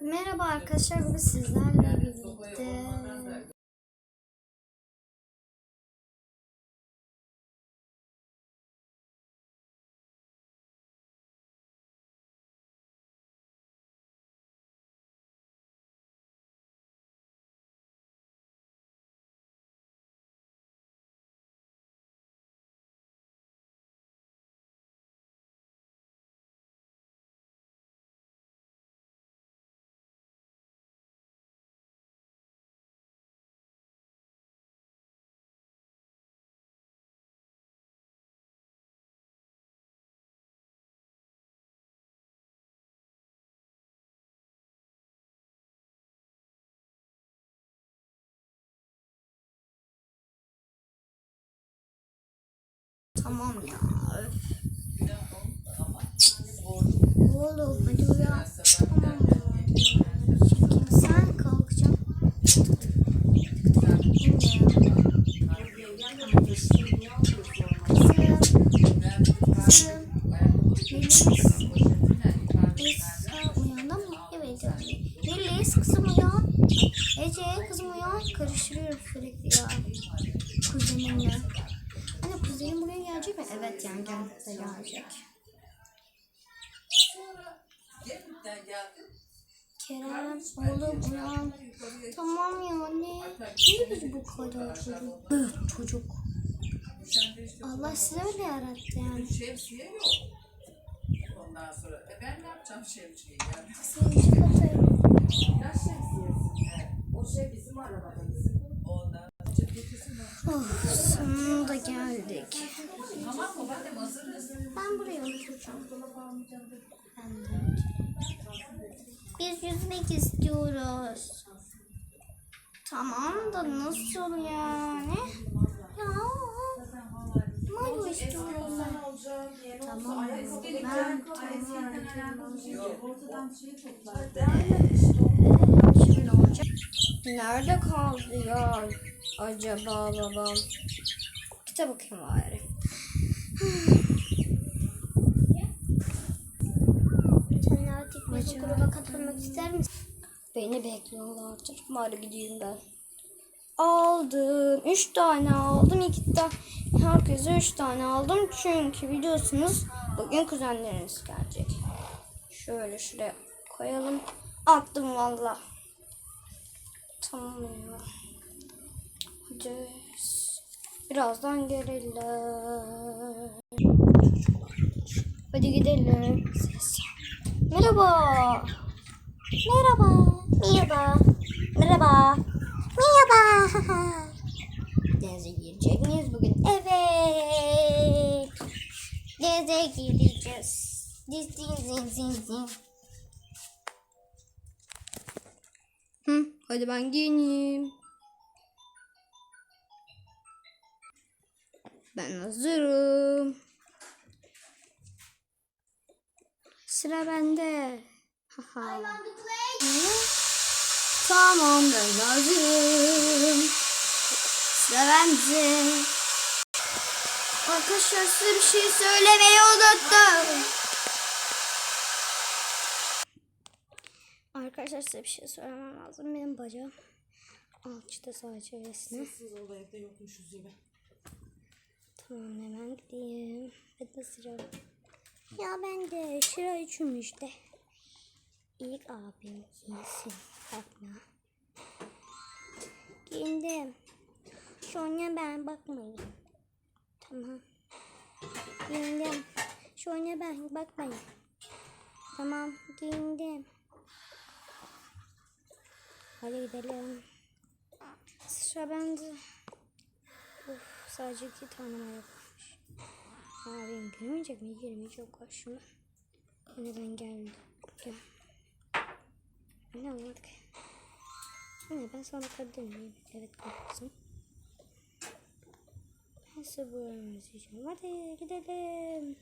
Merhaba arkadaşlar, bugün sizlerle birlikte Tamam ya. öf. Oğlum hadi uyan. Tamam sen yani. Melis kızım uyan. Ece kızım uyan. Karıştırıyorum sürekli ya. Kuzenimle. Anne kuzenim buraya gelecek mi? Evet yani kendisi gelecek. Kerem oğlum uyan. Tamam ya anne. Niye biz bu kadar çocuk? Çocuk. Allah size öyle yarattı yani. Şemsiye yok. Ondan sonra e ben ne yapacağım şemsiyeyi yani? Katayım. Ya şemsiyesi. He. O şey bizim arabada bizim. Ondan sonra. Oh, sonunda geldik. Tamam mı? Ben de hazırız. Ben buraya oturacağım. Biz yüzmek istiyoruz. Tamam da nasıl yani? Ya. Mayo istiyorum ben. Tamam. Ben Şimdi olacak. Nerede kaldı ya acaba babam? Kitap okuyayım bari. Sen artık bizim gruba katılmak ister misin? Beni bekliyorlardır. Bari gideyim ben. Aldım. Üç tane aldım. İki tane. Herkese üç tane aldım. Çünkü biliyorsunuz bugün kuzenleriniz gelecek. Şöyle şuraya koyalım. Attım valla. Tamam ya. Hadi. Birazdan gelirler. Hadi gidelim. Merhaba. Merhaba. Merhaba. Merhaba. Merhaba. Denize girecek miyiz bugün? Evet. Denize gireceğiz. Diz diz diz diz. Hı, hadi ben giyineyim. Ben hazırım. Sıra bende. Tamam ben hazırım. Sıra bende. Arkadaşlar size bir şey söylemeyi unuttum. Arkadaşlar size bir şey söylemem lazım. Benim bacağım alçıda sadece resmi. Siz oldu evde yokmuşuz gibi. Tamam hemen gideyim. Hadi sıra. Ya ben de sıra üçüm işte. İlk abim giysin. Bakma. Giyindim. Sonra ben bakmayın. Tamam. Giyindim. Sonra ben bakmayın. Tamam giyindim. Hadi gidelim. Sıra bende. Of, sadece iki tane mayo kalmış. Abim girmeyecek mi? Girmeyecek karşıma. Neden geldi? Gel. Ne anladık? Anne ben sana bakabilir miyim? Evet kızım. Ben size bu özleyeceğim. Hadi gidelim.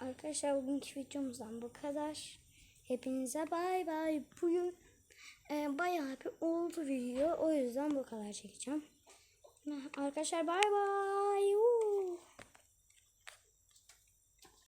Arkadaşlar bugünkü videomuzdan bu kadar. Hepinize bay bay. Bugün e, bayağı bir oldu video. O yüzden bu kadar çekeceğim. Arkadaşlar bay bay.